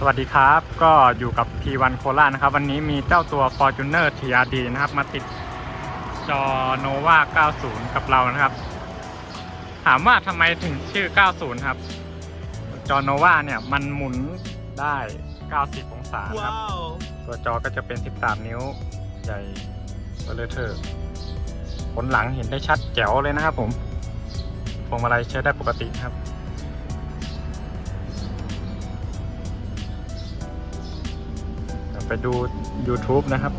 สวัสดีครับ ก็อยู่กับ P1 โคราชนะครับ วันนี้มีเจ้าตัว Fortuner TRD นะครับ มาติดจอ Nova 90 กับเรานะครับ ถามว่าทำไมถึงชื่อ 90 ครับ จอ Nova เนี่ยมันหมุนได้ 90 องศาครับ ตัวจอก็จะเป็น 13 นิ้วใหญ่เบลอเทอร์ผลหลังเห็นได้ชัดแจ๋วเลยนะครับผมพวงมาลัยใช้ได้ปกติครับ ไปดู YouTube นะครับ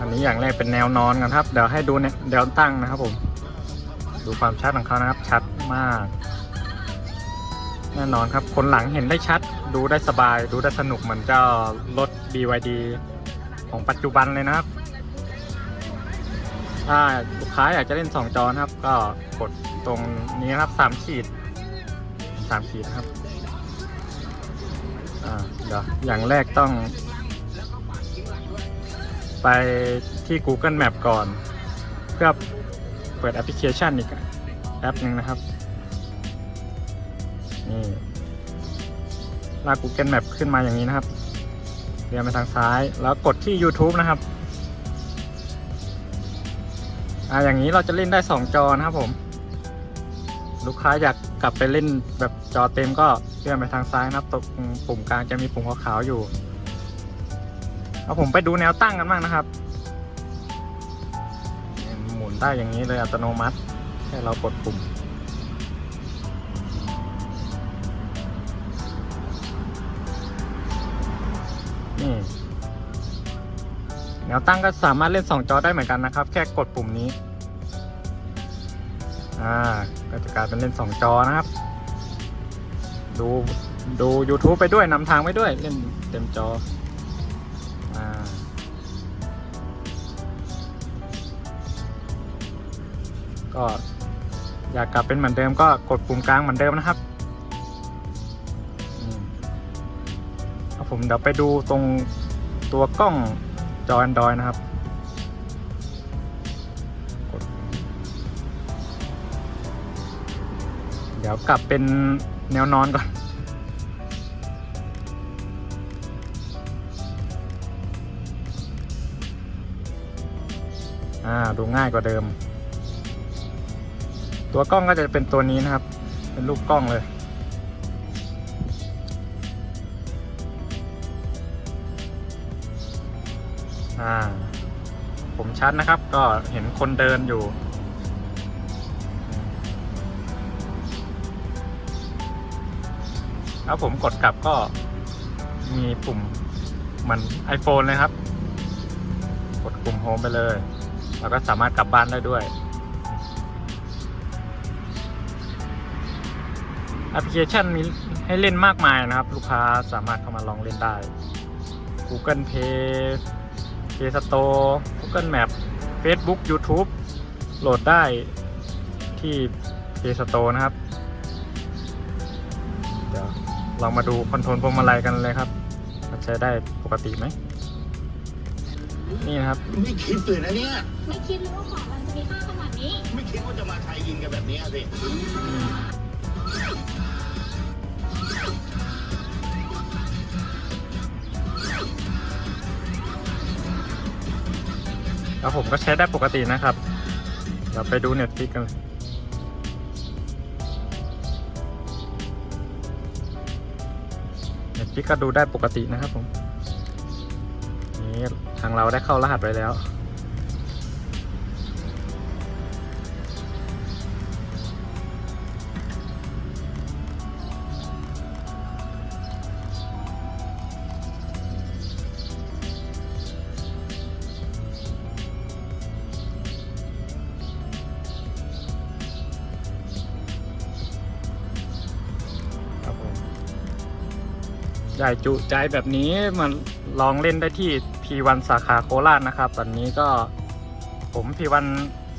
อันนี้อย่างแรกเป็นแนวนอนกันครับ เดี๋ยวให้ดูเนี่ยแนวตั้งนะครับผม ดูความชัดของเขานะครับ ชัดมาก แน่นอนครับ คนหลังเห็นได้ชัด ดูได้สบาย ดูได้สนุกเหมือนเจ้ารถ BYD ของปัจจุบันเลยนะครับ ถ้าลูกค้าอยากจะเล่น 2 จอนะครับ ก็กดตรงนี้นะครับ3ขีด3ขีดครับอ่าเดี๋ยวอย่างแรกต้อง ไปที่ Google Map ก่อน เพื่อเปิดแอปพลิเคชันอีกแอปหนึ่งนะครับนี่ลาก Google Map ขึ้นมาอย่างนี้นะครับเรียนไปทางซ้ายแล้วกดที่ YouTube นะครับ อ่าอย่างนี้เราจะเล่นได้ 2 จอนะครับผม ลูกค้าอยากกลับไปเล่นแบบจอเต็มก็เลื่อนไปทางซ้ายนะครับตรงปุ่มกลางจะมีปุ่มขาวๆอยู่เอาผมไปดูแนวตั้งกันบ้างนะครับ หมุนได้อย่างนี้เลยอัตโนมัติแค่เรากดปุ่มนี่ แนวตั้งก็สามารถเล่น 2 จอได้เหมือนกันนะครับ แค่กดปุ่มนี้ อ่า ก็จะกลายเป็นเล่น 2 จอนะครับ ดูดู YouTube ไปด้วยนำทางไปด้วย เล่นเต็มจอ อ่า ก็อยากกลับเป็นเหมือนเดิมก็กดปุ่มกลางเหมือนเดิมนะครับผมเดี๋ยวไปดูตรงตัวกล้อง จอ Android นะครับเดี๋ยวกลับเป็นแนวนอนก่อน อ่า ดูง่ายกว่าเดิม ตัวกล้องก็จะเป็นตัวนี้นะครับ เป็นรูปกล้องเลย อ่าผมชัดนะครับ ก็เห็นคนเดินอยู่ แล้วผมกดกลับก็มีปุ่มเหมือน iPhone เลยครับ กดปุ่มโฮมไปเลย แล้วก็สามารถกลับบ้านได้ด้วยแอปพลิเคชันมีให้เล่นมากมายนะครับ ลูกค้าสามารถเข้ามาลองเล่นได้ Google Play Store Google Map Facebook YouTube โหลดได้ที่ Play Store นะครับ เดี๋ยวลองมาดูคอนโทรลพวงมาลัยกันเลยครับมันใช้ได้ปกติไหม นี่นะครับ ไม่คิดเลยนะเนี่ย ไม่คิดเลยว่าของมันจะมีค่าขนาดนี้ ไม่คิดว่าจะมาไทยยินกันแบบนี้สิ แล้วผมก็ใช้ได้ปกตินะครับ เดี๋ยวไปดูเน็ตฟิกกันเน็ตฟิกก็ดูได้ปกตินะครับผม นี่ทางเราได้เข้ารหัสไว้แล้ว ใหญ่จุใจแบบนี้มันลองเล่นได้ที่พีวันสาขาโคราชนะครับ วันนี้ก็ผมพีวัน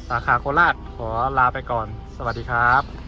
สาขาโคราชขอลาไปก่อน สวัสดีครับ